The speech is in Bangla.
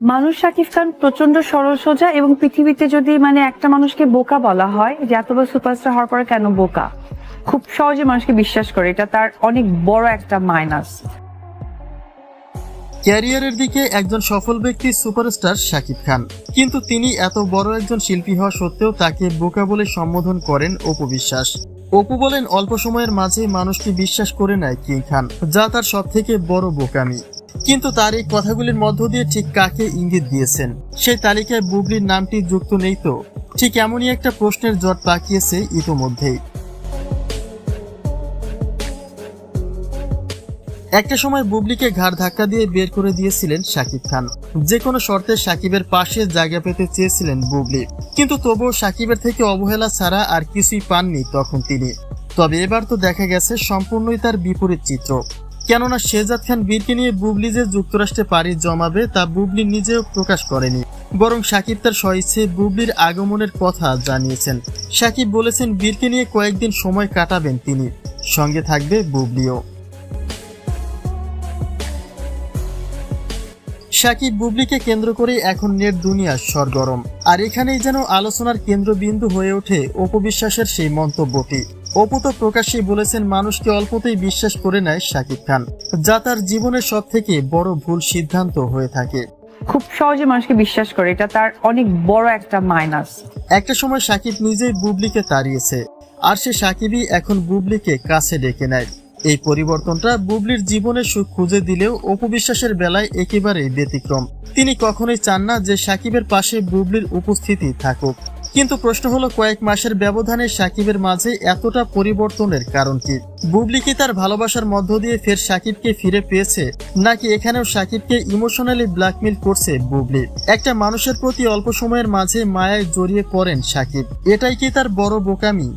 মানুষ শাকিব খান প্রচণ্ড সরল সোজা এবং পৃথিবীতে যদি মানে একটা মানুষকে বোকা বলা হয় যে এত বড় সুপারস্টার হওয়ার পরে কেন বোকা? খুব সহজে মানুষকে বিশ্বাস করে, এটা তার অনেক বড় একটা মাইনাস ক্যারিয়ারের দিকে একজন সফল ব্যক্তি সুপারস্টার শাকিব খান। কিন্তু তিনি এত বড় একজন শিল্পী হওয়া সত্ত্বেও তাকে বোকা বলে সম্বোধন করেন অপু বিশ্বাস। অপু বলেন, অল্প সময়ের মাঝে মানুষকে বিশ্বাস করে নেয় কিং খান, যা তার সব থেকে বড় বোকামি। কিন্তু তার এই কথাগুলির মধ্য দিয়ে ঠিক কাকে ইঙ্গিত দিয়েছেন? সেই তালিকায় বুবলির নামটি যুক্ত নেই তো? ঠিক এমনই একটা প্রশ্নের জট পাকিয়েছে ইতোমধ্যেই। একটা সময় বুবলিকে ঘাড় ধাক্কা দিয়ে বের করে দিয়েছিলেন শাকিব খান। যে কোনো শর্তে সাকিবের পাশে জায়গা পেতে চেয়েছিলেন বুবলি। কিন্তু তবুও সাকিবের থেকে অবহেলা ছাড়া আর কিছুই পাননি তখন তিনি। তবে এবার তো দেখা গেছে সম্পূর্ণই তার বিপরীত চিত্র। কেননা শেহজাদ খান বীরকে নিয়ে বুবলি যে যুক্তরাষ্ট্রে পাড়ি জমাবে, তা বুবলি নিজেও প্রকাশ করেনি। বরং সাকিব তার স্বইচ্ছে বুবলির আগমনের কথা জানিয়েছেন। সাকিব বলেছেন বীরকে নিয়ে কয়েকদিন সময় কাটাবেন তিনি। সঙ্গে থাকবে বুবলিও। সাকিব বুবলিকে কেন্দ্র করে এখন নেট দুনিয়া সরগরম। আর এখানেই যেন আলোচনার কেন্দ্রবিন্দু হয়ে ওঠে অপবিশ্বাসের সেই মন্তব্যটি। অপু তো প্রকাশ্যেই বলেছেন মানুষকে অল্পতেই বিশ্বাস করে নেয় সাকিব খান যা তার জীবনের সব থেকে বড় ভুল সিদ্ধান্ত হয়ে থাকে। খুব সহজে মানুষকে বিশ্বাস করে এটা তার অনেক বড় একটা মাইনাস। একটা সময় সাকিব নিজেই বুবলিকে তাড়িয়েছে আর সে সাকিবই এখন বুবলিকে কাছে ডেকে নেয়। এই পরিবর্তনটা বুবলির জীবনে সুখ খুঁজে দিলেও অপবিশ্বাসের বেলায় একেবারেই ব্যতিক্রম। তিনি কখনোই চান না যে সাকিবের পাশে বুবলির উপস্থিতি থাকুক। কিন্তু প্রশ্ন হলো, কয়েক মাসের ব্যবধানে সাকিবের মাঝে এতটা পরিবর্তনের কারণ কি? বুবলি কি তার ভালোবাসার মধ্য দিয়ে ফের সাকিবকে ফিরে পেয়েছে? নাকি এখানেও সাকিবকে ইমোশনালি ব্ল্যাকমেল করছে বুবলি? একটা মানুষের প্রতি অল্প সময়ের মাঝে মায়ায় জড়িয়ে পড়েন সাকিব। এটাই কি তার বড় বোকামি?